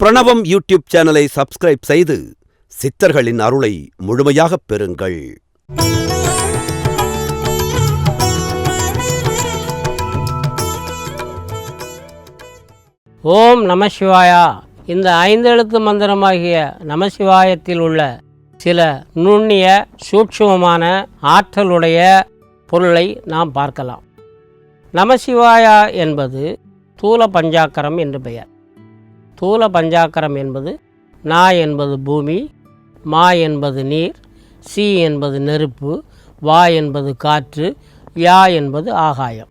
பிரணவம் யூடியூப் சேனலை சப்ஸ்கிரைப் செய்து சித்தர்களின் அருளை முழுமையாகப் பெறுங்கள். ஓம் நமசிவாயா இந்த ஐந்தெழுத்து மந்திரமாகிய நமசிவாயத்தில் உள்ள சில நுண்ணிய சூட்சமமான ஆற்றலுடைய பொருளை நாம் பார்க்கலாம். நமசிவாயா என்பது தூல பஞ்சாக்கரம் என்று பெயர். ஸ்தூல பஞ்சாக்கரம் என்பது நா என்பது பூமி மா என்பது நீர் சி என்பது நெருப்பு வா என்பது காற்று யா என்பது ஆகாயம்.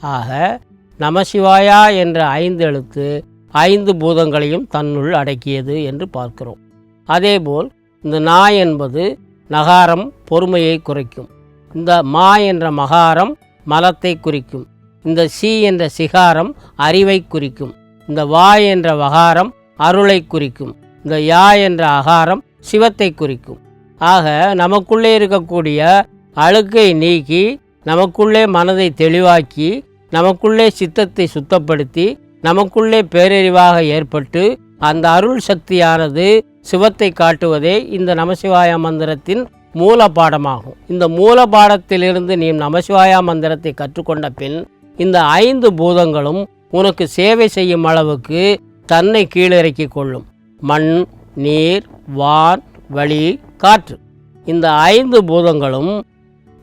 ஆக நமசிவாயா என்ற ஐந்து எழுத்து ஐந்து பூதங்களையும் தன்னுள் அடக்கியது என்று பார்க்கிறோம். அதேபோல் இந்த நா என்பது நகாரம் பொறுமையை குறைக்கும். இந்த மா என்ற மகாரம் மலத்தை குறிக்கும். இந்த சி என்ற சிகாரம் அறிவை குறிக்கும். இந்த வா என்ற வகாரம் அருளை குறிக்கும். இந்த யா என்ற அகாரம் சிவத்தை குறிக்கும். ஆக நமக்குள்ளே இருக்கக்கூடிய அழுக்கை நீக்கி நமக்குள்ளே மனதை தெளிவாக்கி நமக்குள்ளே சித்தத்தை சுத்தப்படுத்தி நமக்குள்ளே பேரறிவாக ஏற்பட்டு அந்த அருள் சக்தியானது சிவத்தை காட்டுவதே இந்த நமசிவாய மந்திரத்தின் மூல பாடமாகும். இந்த மூல பாடத்திலிருந்து நீ நமசிவாய மந்திரத்தை கற்றுக்கொண்ட பின் இந்த ஐந்து பூதங்களும் உனக்கு சேவை செய்யும் அளவுக்கு தன்னை கீழிறக்கி கொள்ளும். மண் நீர் வான் வழி காற்று. இந்த ஐந்து பூதங்களும்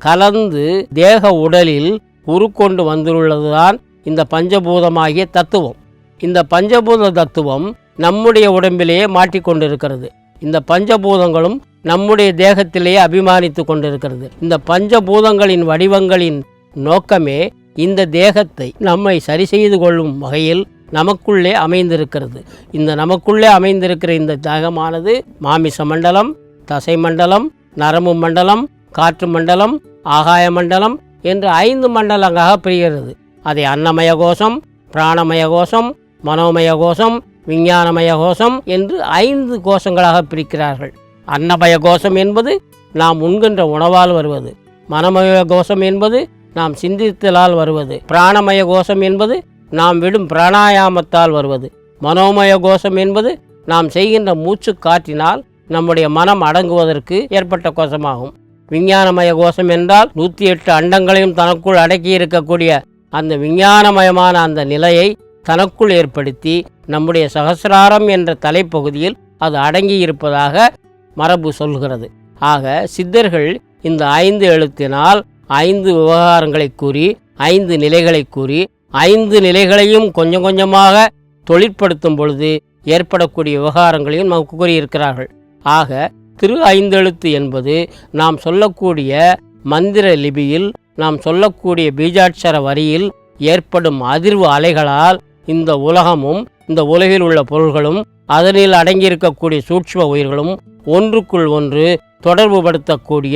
கலந்து தேக உடலில் உருக்கொண்டு வந்துள்ளதுதான் இந்த பஞ்சபூதமாகிய தத்துவம். இந்த பஞ்சபூத தத்துவம் நம்முடைய உடம்பிலேயே மாட்டிக்கொண்டிருக்கிறது இந்த பஞ்சபூதங்களும் நம்முடைய தேகத்திலேயே அபிமானித்து கொண்டிருக்கிறது. இந்த பஞ்சபூதங்களின் வடிவங்களின் நோக்கமே இந்த தேகத்தை நம்மை சரி செய்து கொள்ளும் வகையில் நமக்குள்ளே அமைந்திருக்கிறது. இந்த நமக்குள்ளே அமைந்திருக்கிற இந்த தேகமானது மாமிச மண்டலம் தசை மண்டலம் நரம்பு மண்டலம் காற்று மண்டலம் ஆகாய மண்டலம் என்று ஐந்து மண்டலங்களாக பிரிகிறது. அதை அன்னமய கோஷம் பிராணமய கோஷம் மனோமய கோஷம் விஞ்ஞானமய கோஷம் என்று ஐந்து கோஷங்களாக பிரிக்கிறார்கள். அன்னமய கோஷம் என்பது நாம் உண்கின்ற உணவால் வருவது. மனமய கோஷம் என்பது நாம் சிந்தித்தலால் வருவது. பிராணமய கோஷம் என்பது நாம் விடும் பிராணாயாமத்தால் வருவது. மனோமய கோஷம் என்பது நாம் செய்கின்ற மூச்சு காற்றினால் நம்முடைய மனம் அடங்குவதற்கு ஏற்பட்ட கோஷமாகும். விஞ்ஞானமய கோஷம் என்றால் நூற்றி எட்டு அண்டங்களையும் தனக்குள் அடக்கி இருக்கக்கூடிய அந்த விஞ்ஞானமயமான அந்த நிலையை தனக்குள் ஏற்படுத்தி நம்முடைய சகசிராரம் என்ற தலைப்பகுதியில் அது அடங்கி இருப்பதாக மரபு சொல்கிறது. ஆக சித்தர்கள் இந்த ஐந்து எழுத்தினால் ஐந்து விவகாரங்களை கூறி ஐந்து நிலைகளை கூறி ஐந்து நிலைகளையும் கொஞ்சம் கொஞ்சமாக தொழிற்படுத்தும் பொழுது ஏற்படக்கூடிய விவகாரங்களையும் நமக்கு கூறியிருக்கிறார்கள். ஆக திரு ஐந்தெழுத்து என்பது நாம் சொல்லக்கூடிய மந்திர லிபியில் நாம் சொல்லக்கூடிய பீஜாட்சர வரியில் ஏற்படும் அதிர்வு அலைகளால் இந்த உலகமும் இந்த உலகில் உள்ள பொருள்களும் அதனில் அடங்கியிருக்கக்கூடிய சூட்ச்ம உயிர்களும் ஒன்றுக்குள் ஒன்று தொடர்புபடுத்தக்கூடிய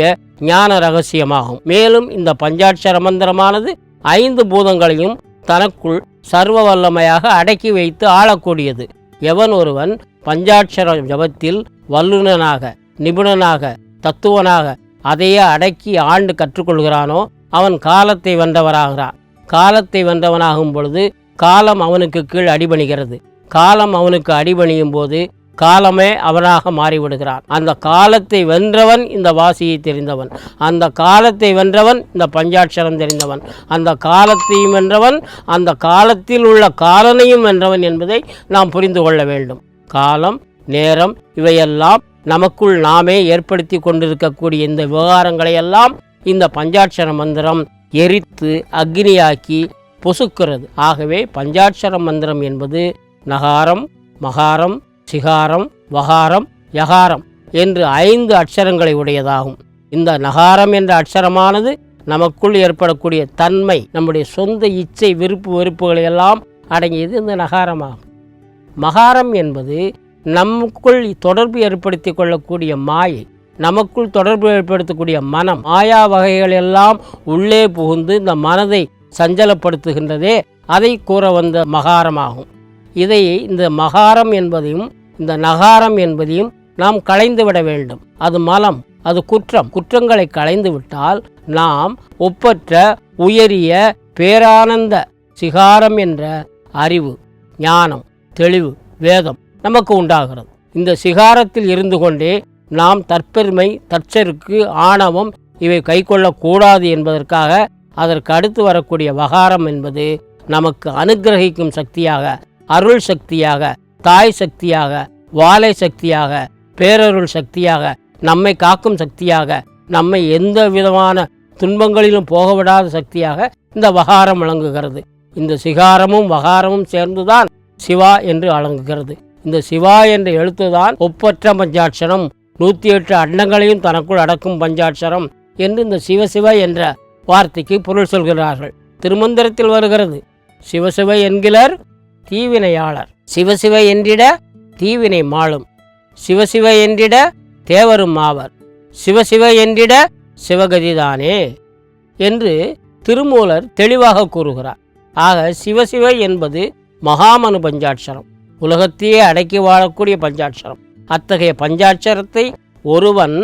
ஞான ரகசியமாகும். மேலும் இந்த பஞ்சாட்சர மந்திரமானது ஐந்து பூதங்களையும் தனக்குள் சர்வ வல்லமையாக அடக்கி வைத்து ஆளக்கூடியது. எவன் ஒருவன் பஞ்சாட்சர ஜபத்தில் வல்லுனனாக நிபுணனாக தத்துவனாக அதையே அடக்கி ஆண்டு கற்றுக்கொள்கிறானோ அவன் காலத்தை வென்றவராகிறான் காலத்தை வென்றவனாகும் பொழுது காலம் அவனுக்கு கீழ் அடிபணிகிறது. காலம் அவனுக்கு அடிபணியும் போது காலமே அவனாக மாறிவிடுகிறான். அந்த காலத்தை வென்றவன் இந்த வாசியை தெரிந்தவன். அந்த காலத்தை வென்றவன் இந்த பஞ்சாட்சரம் தெரிந்தவன். அந்த காலத்தையும் வென்றவன் அந்த காலத்தில் உள்ள காலனையும் வென்றவன் என்பதை நாம் புரிந்து கொள்ள வேண்டும். காலம் நேரம் இவையெல்லாம் நமக்குள் நாமே ஏற்படுத்தி கொண்டிருக்கக்கூடிய இந்த விவகாரங்களையெல்லாம் இந்த பஞ்சாட்சர மந்திரம் எரித்து அக்னியாக்கி பொசுக்கிறது. ஆகவே பஞ்சாட்சர மந்திரம் என்பது நகாரம் மகாரம் சிகாரம் வகாரம் யகாரம் என்று ஐந்து அட்சரங்களை உடையதாகும். இந்த நகாரம் என்ற அட்சரமானது நமக்குள் ஏற்படக்கூடிய தன்மை நம்முடைய சொந்த இச்சை விருப்பு வெறுப்புகளை எல்லாம் அடங்கியது இந்த நகாரமாகும். மகாரம் என்பது நமக்குள் தொடர்பு ஏற்படுத்தி கொள்ளக்கூடிய மாயை நமக்குள் தொடர்பு ஏற்படுத்தக்கூடிய மனம் மாயா வகைகள் எல்லாம் உள்ளே புகுந்து இந்த மனதை சஞ்சலப்படுத்துகின்றதே அதை கூற வந்த மகாரமாகும். இதை இந்த மகாரம் என்பதையும் இந்த நகாரம் என்பதையும் நாம் களைந்துவிட வேண்டும். அது மலம் அது குற்றம். குற்றங்களை களைந்து விட்டால் நாம் ஒப்பற்ற உயரிய பேரானந்த சிகாரம் என்ற அறிவு ஞானம் தெளிவு வேதம் நமக்கு உண்டாகிறது. இந்த சிகாரத்தில் இருந்து கொண்டே நாம் தற்பெருமை தற்செருக்கு ஆணவம் இவை கைக்கொள்ளக்கூடாது என்பதற்காக அதற்கு அடுத்து வரக்கூடிய வகாரம் என்பது நமக்கு அனுக்கிரகிக்கும் சக்தியாக அருள் சக்தியாக தாய் சக்தியாக வாழை சக்தியாக பேரருள் சக்தியாக நம்மை காக்கும் சக்தியாக நம்மை எந்த விதமான துன்பங்களிலும் போக விடாத சக்தியாக இந்த வகாரம் விளங்குகிறது. இந்த சிகாரமும் வகாரமும் சேர்ந்துதான் சிவா என்று வழங்குகிறது இந்த சிவா என்ற எழுத்துதான் ஒப்பற்ற பஞ்சாட்சரம் நூற்றி எட்டு அண்டங்களையும் தனக்குள் அடக்கும் பஞ்சாட்சரம் என்று இந்த சிவசிவ என்ற வார்த்தைக்கு பொருள் சொல்கிறார்கள். திருமந்திரத்தில் வருகிறது. சிவசிவ என்கிறார் தீவினையாளர். சிவசிவ என்றிட தீவினை மாளும். சிவசிவ என்றிட தேவரும் ஆவர். சிவசிவ என்றிட சிவகதிதானே என்று திருமூலர் தெளிவாக கூறுகிறார். ஆக சிவசிவ என்பது மகாமனு பஞ்சாட்சரம். உலகத்தையே அடக்கி வாழக்கூடிய பஞ்சாட்சரம். அத்தகைய பஞ்சாட்சரத்தை ஒருவன்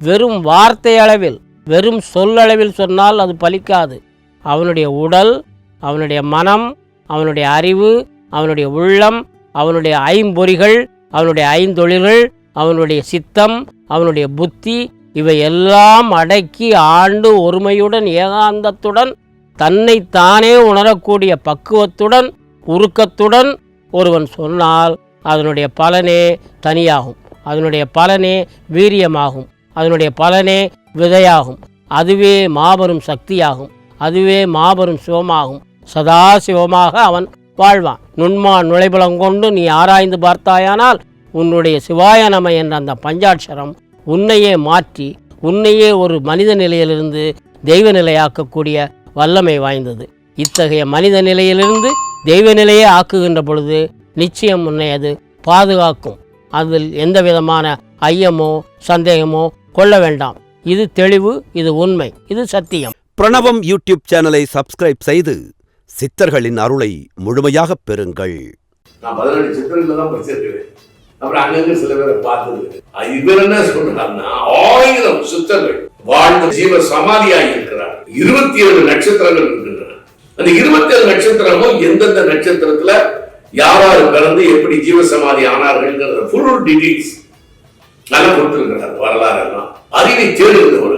வெறும் வார்த்தை அளவில் வெறும் சொல்லளவில் சொன்னால் அது பலிக்காது. அவனுடைய உடல் அவனுடைய மனம் அவனுடைய அறிவு அவனுடைய உள்ளம் அவனுடைய ஐம்பொறிகள் அவனுடைய ஐந்தொழில்கள் அவனுடைய சித்தம் அவனுடைய புத்தி இவை எல்லாம் அடக்கி ஆண்டு ஒருமையுடன் ஏகாந்தத்துடன் தன்னைத்தானே உணரக்கூடிய பக்குவத்துடன் உருக்கத்துடன் ஒருவன் சொன்னால் அதனுடைய பலனே தனியாகும். அதனுடைய பலனே வீரியமாகும். அதனுடைய பலனே விதையாகும். அதுவே மாபெரும் சக்தியாகும். அதுவே மாபெரும் சிவமாகும். சதா சிவமாக அவன் வாழ்வான் நுண்மா நுழைபலங்கொண்டு நீ ஆராய்ந்து பார்த்தாயானால் உன்னுடைய சிவாய நம என்ற அந்த பஞ்சாட்சரம் உன்னையே மாற்றி உன்னையே ஒரு மனித நிலையிலிருந்து தெய்வ நிலையாக்கக்கூடிய வல்லமை வாய்ந்தது. இத்தகைய மனித நிலையிலிருந்து தெய்வ நிலையே ஆக்குகின்ற பொழுது நிச்சயம் உன்னை அது பாதுகாக்கும். அதில் எந்த விதமான ஐயமோ சந்தேகமோ கொள்ள வேண்டாம். இது தெளிவு இது உண்மை இது சத்தியம். பிரணவம் யூடியூப் சேனலை சப்ஸ்கிரைப் செய்து சித்தர்களின் அருளை முழுமையாக பெறுங்கள். நான் பதினெட்டு சித்தர்கள் தான் படிச்சிருக்கிறேன். அப்புறம் அங்கங்க சில பேரை பார்த்தது இவர் என்ன சொல்றாருன்னா ஆயிரம் சித்தர்கள் வாழ்ந்த ஜீவ சமாதியாகி இருக்கிறார். இருபத்தி ஏழு நட்சத்திரங்கள் இருக்கின்றன. அந்த இருபத்தி ஏழு நட்சத்திரமும் எந்தெந்த நட்சத்திரத்துல யாராரு பிறந்து எப்படி ஜீவ சமாதி ஆனார்கள் ஃபுல் டீடைல்ஸ் நல்லா கொடுத்திருக்கிறார் வரலாறு எல்லாம். அறிவை தேடுகிறவர்களும்